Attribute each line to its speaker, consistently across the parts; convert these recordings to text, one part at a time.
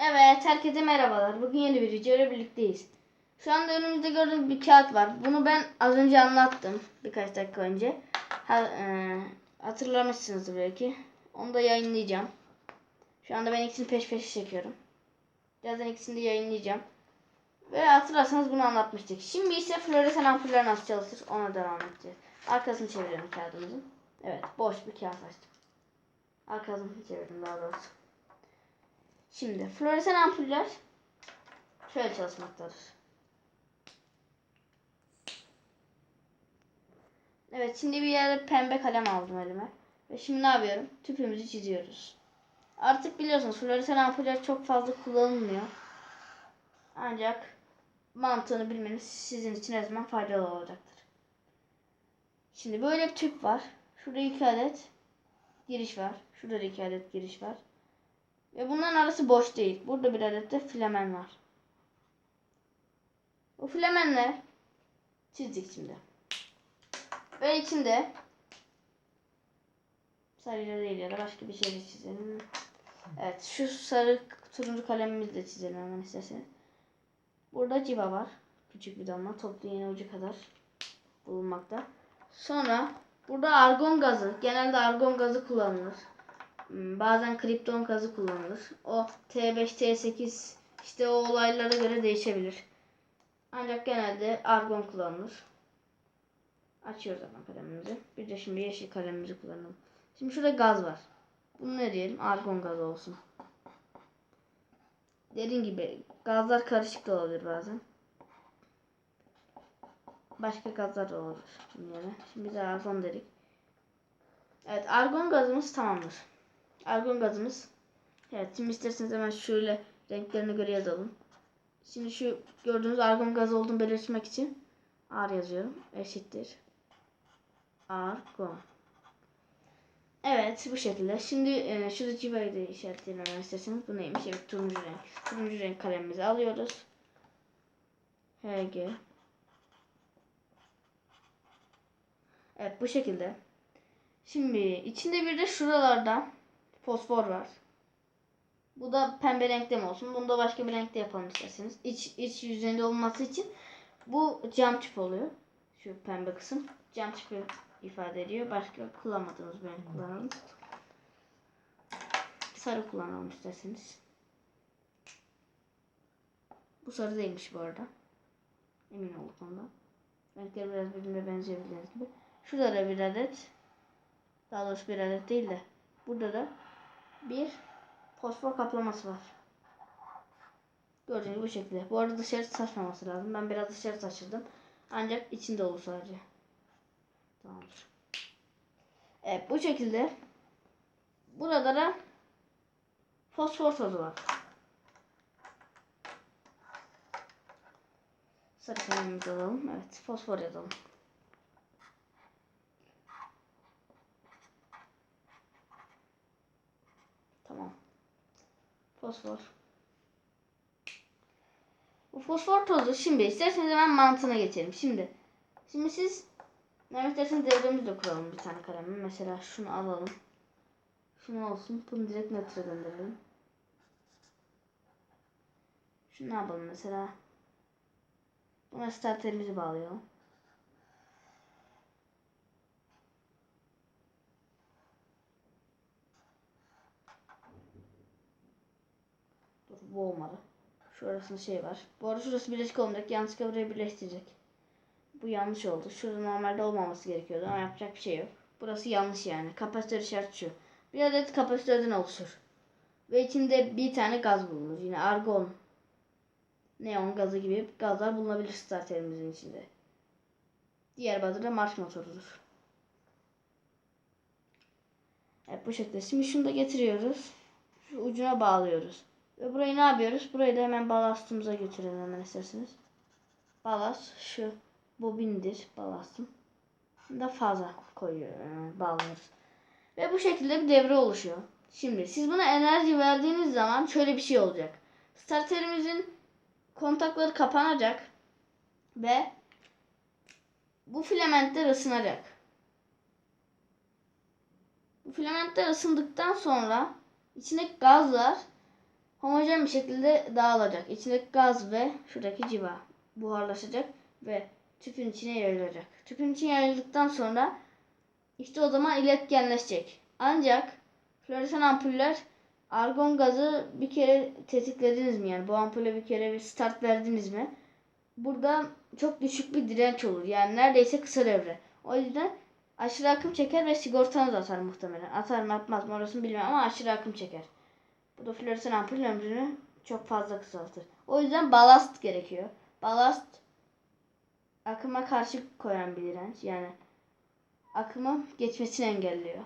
Speaker 1: Evet, herkese merhabalar. Bugün yeni bir video ile birlikteyiz. Şu anda önümüzde gördüğünüz bir kağıt var. Bunu ben az önce anlattım. Birkaç dakika önce. Ha, e, hatırlamışsınızdır belki. Onu da yayınlayacağım. Şu anda ben ikisini peş peşe çekiyorum. Birazdan ikisini de yayınlayacağım. Ve hatırlarsanız bunu anlatmıştık. Şimdi ise floresan ampuller nasıl çalışır ona devam edeceğiz. Arkasını çeviriyorum kağıdımızın. Evet, boş bir kağıt açtım. Arkasını çevirdim daha doğrusu. Şimdi floresan ampuller şöyle çalışmaktadır. Evet şimdi bir yerde pembe kalem aldım elime. Ve şimdi ne yapıyorum? Tüpümüzü çiziyoruz. Artık biliyorsunuz floresan ampuller çok fazla kullanılmıyor. Ancak mantığını bilmeniz sizin için her zaman faydalı olacaktır. Şimdi böyle bir tüp var. Şurada iki adet giriş var. Şurada da iki adet giriş var. Ve bunların arası boş değil. Burada bir adet de filamen var. Bu filamenler çizdik şimdi. Ve içinde sarıyla değil ya da başka bir şeyle çizelim. Evet şu sarı turuncu kalemimizi de çizelim hemen isterseniz. Burada civa var. Küçük bir damla. Toplu iğne ucu kadar bulunmakta. Sonra burada argon gazı. Genelde argon gazı kullanılır. Hmm, Bazen kripton gazı kullanılır. O T5, T8 işte o olaylara göre değişebilir. Ancak genelde argon kullanılır. Açıyoruz hemen kalemimizi. Bir de şimdi yeşil kalemimizi kullanalım. Şimdi şurada gaz var. Bunu ne diyelim? Argon gazı olsun. Dediğim gibi gazlar karışık da olabilir bazen. Başka gazlar da. Şimdi, yani. şimdi de argon dedik. Evet argon gazımız tamamdır. Argon gazımız. Evet şimdi isterseniz hemen şöyle renklerine göre yazalım. Şimdi şu gördüğünüz argon gazı olduğunu belirtmek için R yazıyorum. Eşittir. Argon. Evet bu şekilde. Şimdi e, şurada civayı da işaretleyelim isterseniz. Bu neymiş? Evet turuncu renk. Turuncu renk kalemimizi alıyoruz. HG. Evet bu şekilde. Şimdi içinde bir de şuralarda fosfor var. Bu da pembe renkte mi olsun? Bunu da başka bir renkte yapalım isterseniz. İç, iç yüzeyinde olması için bu cam tüp oluyor. Şu pembe kısım. Cam tüpü ifade ediyor. Başka kullanmadığımız renk kullanalım. Sarı kullanalım isterseniz. Bu sarı değilmiş bu arada. Emin olduk ondan. Renkleri biraz birbirine benziyor bildiğiniz gibi. Şurada da bir adet daha doğrusu bir adet değil de burada da bir fosfor kaplaması var. Gördüğünüz bu şekilde. Bu arada dışarı saçmaması lazım. Ben biraz dışarı saçırdım. Ancak içinde olur sadece. Tamamdır. Evet bu şekilde. Burada da fosfor tozu var. Sarı kalemimizi alalım. Evet fosfor yazalım. Fosfor. Bu fosfor tozu şimdi isterseniz hemen mantığına geçelim. Şimdi şimdi siz ne isterseniz devremizi de kuralım bir tane kalemi. Mesela şunu alalım. Şunu olsun. Bunu direkt nötre gönderelim. Şunu ne yapalım mesela? Buna starterimizi bağlayalım. Dur bu olmadı. Şurasında şey var. Bu arada şurası birleşik olmayacak. Yanlışlıkla burayı birleştirecek. Bu yanlış oldu. Şurada normalde olmaması gerekiyordu ama yapacak bir şey yok. Burası yanlış yani. Kapasitör işareti şu. Bir adet kapasitörden oluşur. Ve içinde bir tane gaz bulunur. Yine argon, neon gazı gibi gazlar bulunabilir starterimizin içinde. Diğer bazı da marş motorudur. Evet bu şekilde. Şimdi şunu da getiriyoruz. Şu ucuna bağlıyoruz. Ve burayı ne yapıyoruz? Burayı da hemen balastımıza götürelim hemen isterseniz. Balast şu bobindir balastım. Da fazla koyuyor, e, bağlıyoruz. Ve bu şekilde bir devre oluşuyor. Şimdi siz buna enerji verdiğiniz zaman şöyle bir şey olacak. Starterimizin kontakları kapanacak ve bu filamentler ısınacak. Bu filamentler ısındıktan sonra içindeki gazlar homojen bir şekilde dağılacak. İçindeki gaz ve şuradaki civa buharlaşacak ve tüpün içine yayılacak. Tüpün içine yayıldıktan sonra işte o zaman iletkenleşecek. Ancak floresan ampuller argon gazı bir kere tetiklediniz mi? Yani bu ampule bir kere bir start verdiniz mi? Burada çok düşük bir direnç olur. Yani neredeyse kısa devre. O yüzden aşırı akım çeker ve sigortanız atar muhtemelen. Atar mı atmaz mı orasını bilmem ama aşırı akım çeker. Bu da floresan ampulün ömrünü çok fazla kısaltır. O yüzden balast gerekiyor. Balast akıma karşı koyan bir direnç. Yani akımı geçmesini engelliyor.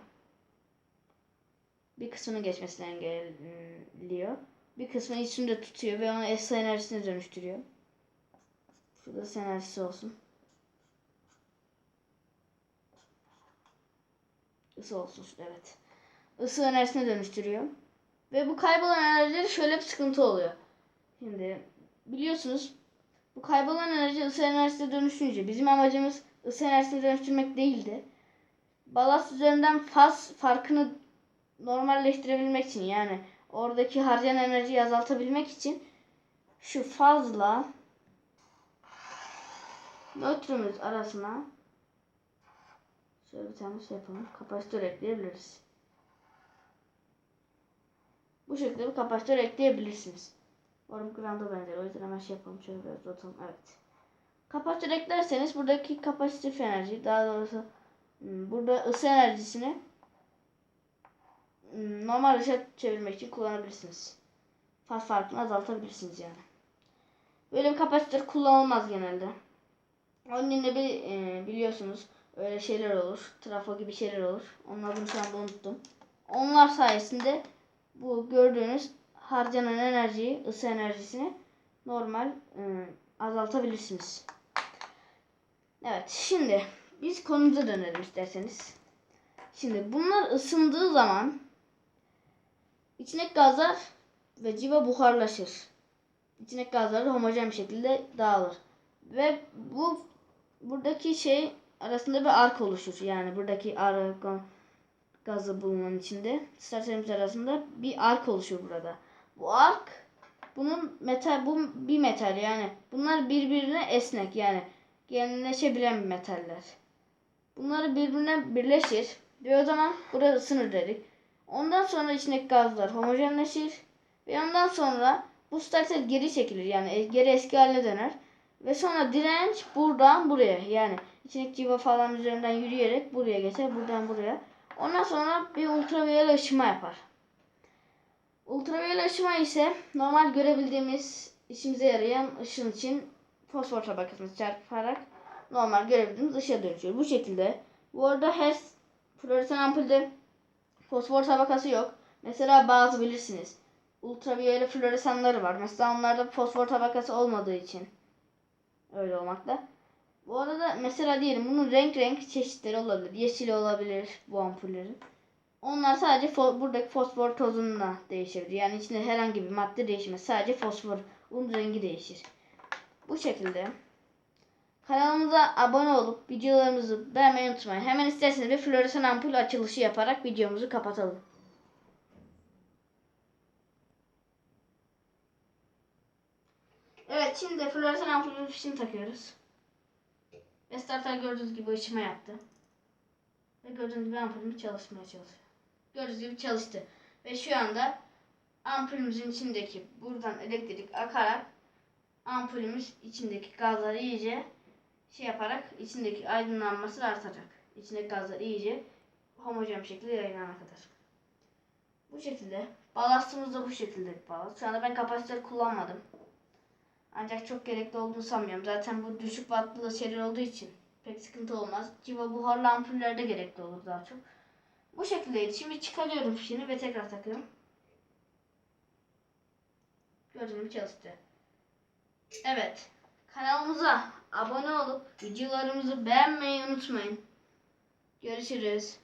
Speaker 1: Bir kısmını geçmesini engelliyor. Bir kısmını içinde tutuyor ve onu ısı enerjisine dönüştürüyor. Şurada enerjisi olsun. Isı olsun evet. Isı enerjisine dönüştürüyor. Ve bu kaybolan enerjide şöyle bir sıkıntı oluyor. Şimdi biliyorsunuz bu kaybolan enerji ısı enerjisine dönüşünce bizim amacımız ısı enerjisine dönüştürmek değildi. Balast üzerinden faz farkını normalleştirebilmek için yani oradaki harcayan enerjiyi azaltabilmek için şu fazla nötrümüz arasına şöyle bir tane şey yapalım. Kapasitör ekleyebiliriz. Bu şekilde bir kapasitör ekleyebilirsiniz. Umarım granda benzer. O yüzden hemen şey yapalım. Şöyle biraz uzatalım. Evet. Kapasitör eklerseniz buradaki kapasitif enerji daha doğrusu hmm, burada ısı enerjisini hmm, normal ışığa çevirmek için kullanabilirsiniz. Faz farkını azaltabilirsiniz yani. Böyle bir kapasitör kullanılmaz genelde. Onun yerine bir e, biliyorsunuz öyle şeyler olur. Trafo gibi şeyler olur. Onun adını şu anda unuttum. Onlar sayesinde bu gördüğünüz harcanan enerjiyi, ısı enerjisini normal e, azaltabilirsiniz. Evet, şimdi biz konumuza dönelim isterseniz. Şimdi bunlar ısındığı zaman içindeki gazlar ve civa buharlaşır. İçindeki gazlar homojen bir şekilde dağılır. Ve bu buradaki şey arasında bir ark oluşur. Yani buradaki argon gazı bulunan içinde starterimiz arasında bir ark oluşur burada. Bu ark bunun metal bu bir metal yani bunlar birbirine esnek yani genleşebilen metaller. Bunları birbirine birleşir ve o zaman burada ısınır dedik. Ondan sonra içindeki gazlar homojenleşir ve ondan sonra bu starter geri çekilir yani geri eski haline döner. Ve sonra direnç buradan buraya yani içindeki civa falan üzerinden yürüyerek buraya geçer buradan buraya. Ondan sonra bir ultraviyole ışıma yapar. Ultraviyole ışıma ise normal görebildiğimiz işimize yarayan ışın için fosfor tabakasını çarparak normal görebildiğimiz ışığa dönüşüyor. Bu şekilde. Bu arada her floresan ampulde fosfor tabakası yok. Mesela bazı bilirsiniz. Ultraviyole floresanları var. Mesela onlarda fosfor tabakası olmadığı için öyle olmakta. Bu arada mesela diyelim bunun renk renk çeşitleri olabilir. Yeşil olabilir bu ampullerin. Onlar sadece fo buradaki fosfor tozunla değişebilir. Yani içinde herhangi bir madde değişmez. Sadece fosforun rengi değişir. Bu şekilde. Kanalımıza abone olup videolarımızı beğenmeyi unutmayın. Hemen isterseniz bir floresan ampul açılışı yaparak videomuzu kapatalım. Evet şimdi floresan ampulün fişini takıyoruz. Ve starter gördüğünüz gibi ışıma yaptı. Ve gördüğünüz gibi ampulümüz çalışmaya çalışıyor. Gördüğünüz gibi çalıştı. Ve şu anda ampulümüzün içindeki buradan elektrik akarak ampulümüz içindeki gazları iyice şey yaparak içindeki aydınlanması artacak. İçindeki gazlar iyice homojen bir şekilde yayılana kadar. Bu şekilde. Balastımız da bu şekilde bir balast. Şu anda ben kapasitör kullanmadım. Ancak çok gerekli olduğunu sanmıyorum. Zaten bu düşük wattlı şeyler olduğu için pek sıkıntı olmaz. Civa buharlı ampullerde gerekli olur daha çok. Bu şekildeydi. Şimdi çıkarıyorum fişini ve tekrar takıyorum. Gördüğünüz çalıştı. Evet. Kanalımıza abone olup videolarımızı beğenmeyi unutmayın. Görüşürüz.